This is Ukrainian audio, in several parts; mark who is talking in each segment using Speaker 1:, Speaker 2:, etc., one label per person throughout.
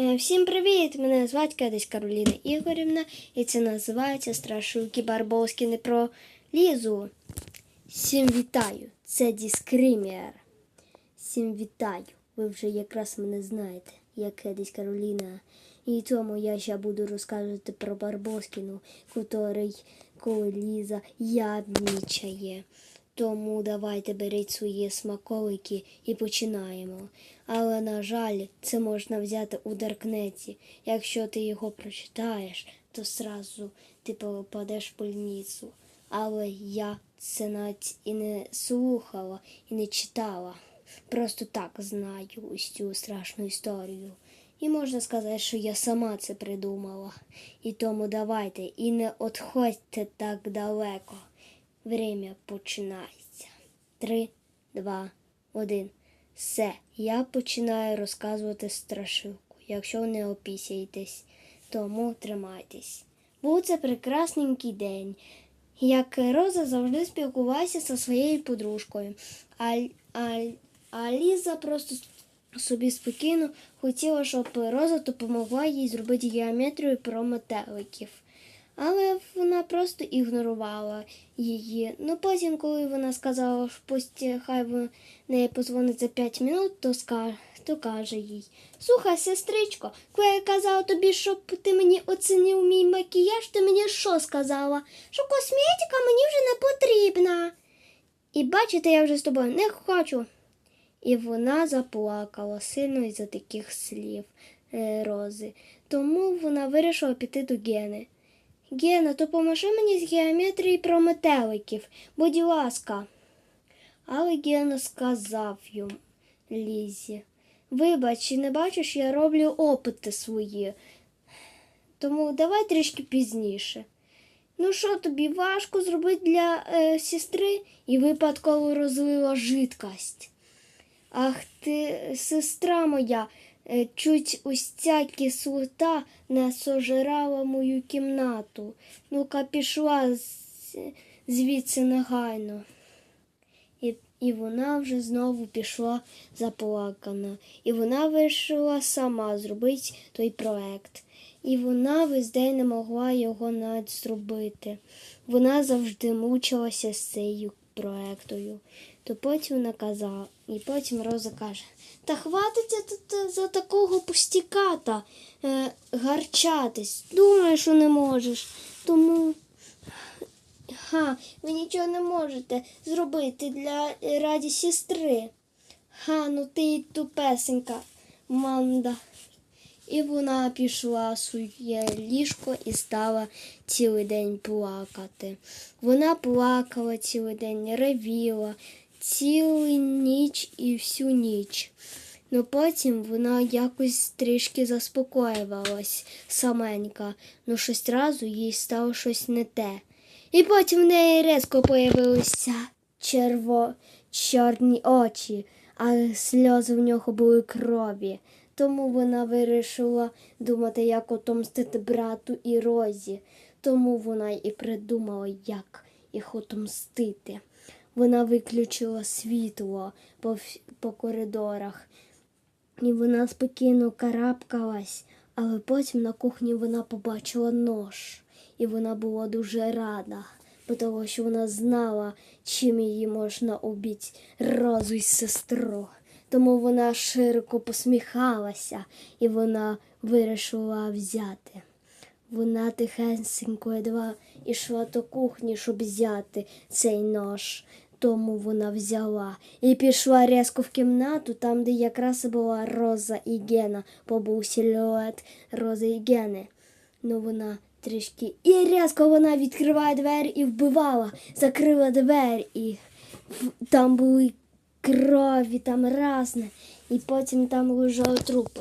Speaker 1: Е, Всім привіт! Мене звати Кадись Кароліна Ігорівна, і це називається Страшилки Барбоскіни про Лізу. Всім вітаю! Це Діскример. Всім вітаю! Ви вже якраз мене знаєте, я Кедись Кароліна. І тому я ще буду розказувати про Барбоскіну, котрий, коли Ліза ябнічає. Тому давайте беріть свої смаколики і починаємо. Але, на жаль, це можна взяти у Даркнеті. Якщо ти його прочитаєш, то зразу ти попадеш в больницю. Але я це навіть і не слухала, і не читала. Просто так знаю ось цю страшну історію. І можна сказати, що я сама це придумала. І тому давайте і не відходьте так далеко. Время починається. Три, два, один. Все, я починаю розказувати страшилку. Якщо не опісяєтесь, тому тримайтесь. Був це прекрасненький день. Як Роза завжди спілкувалася зі своєю подружкою, а, а, а Ліза просто собі спокійно хотіла, щоб Роза допомогла їй зробити геометрію про метеликів. Але вона просто ігнорувала її. Ну потім, коли вона сказала, що пусть хай в неї позвонить за 5 минут, то, ска... то каже їй: Слухай, сестричко, коли я казала тобі, щоб ти мені оцінив мій макіяж, ти мені що сказала? Що косметика мені вже не потрібна. І бачите, я вже з тобою не хочу. І вона заплакала сильно із-за таких слів е, Рози. Тому вона вирішила піти до Гени. Гена, допоможи мені з геометрії про метеликів, будь ласка. Але Гена сказав йому Лізі. Вибач, не бачиш, я роблю опити свої. Тому давай трішки пізніше. Ну що тобі важко зробити для е, сестри і випадково розлила жидкость. Ах ти, сестра моя, чуть ось ця кислота не сожирала мою кімнату. Ну-ка пішла звідси негайно. І, і вона вже знову пішла заплакана. І вона вирішила сама зробити той проект. І вона весь день не могла його навіть зробити. Вона завжди мучилася з цією проектою. То потім вона казала, і потім Роза каже: Та хватиться за такого пустіката е, гарчатись. Думаю, що не можеш. Тому ха, ви нічого не можете зробити для е, раді сестри. Ха, ну ти й тупесенька, манда. І вона пішла своє ліжко і стала цілий день плакати. Вона плакала цілий день, ревіла цілу ніч і всю ніч. Ну потім вона якось трішки заспокоювалась саменька, ну щось разу їй стало щось не те. І потім в неї різко появилися черво... чорні очі, а сльози в нього були крові. Тому вона вирішила думати, як отомстити брату і Розі. Тому вона і придумала, як їх отомстити. Вона виключила світло по, по коридорах, і вона спокійно карабкалась, але потім на кухні вона побачила нож, і вона була дуже рада, бо що вона знала, чим її можна убити Розу й сестру. Тому вона широко посміхалася, і вона вирішила взяти. Вона тихенько едва йшла до кухні, щоб взяти цей нож. Тому вона взяла і пішла різко в кімнату, там, де якраз була Роза і Гена, побув силует Рози і Гени. Ну вона трішки і різко вона відкриває двері і вбивала, закрила двері, і там були крові, там разне. І потім там лежали трупи.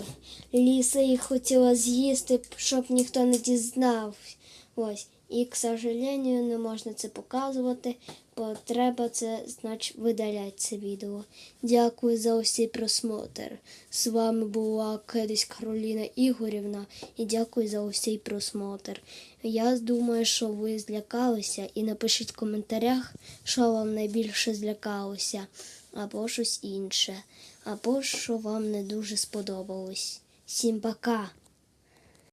Speaker 1: Ліса їх хотіла з'їсти, щоб ніхто не дізнав. Ось. І, к сожалению, не можна це показувати, бо треба це, значить, видаляти це відео. Дякую за усі просмотр. З вами була Кедись Кароліна Ігорівна і дякую за усій просмотр. Я думаю, що ви злякалися і напишіть в коментарях, що вам найбільше злякалося, або щось інше, або що вам не дуже сподобалось. Всім пока.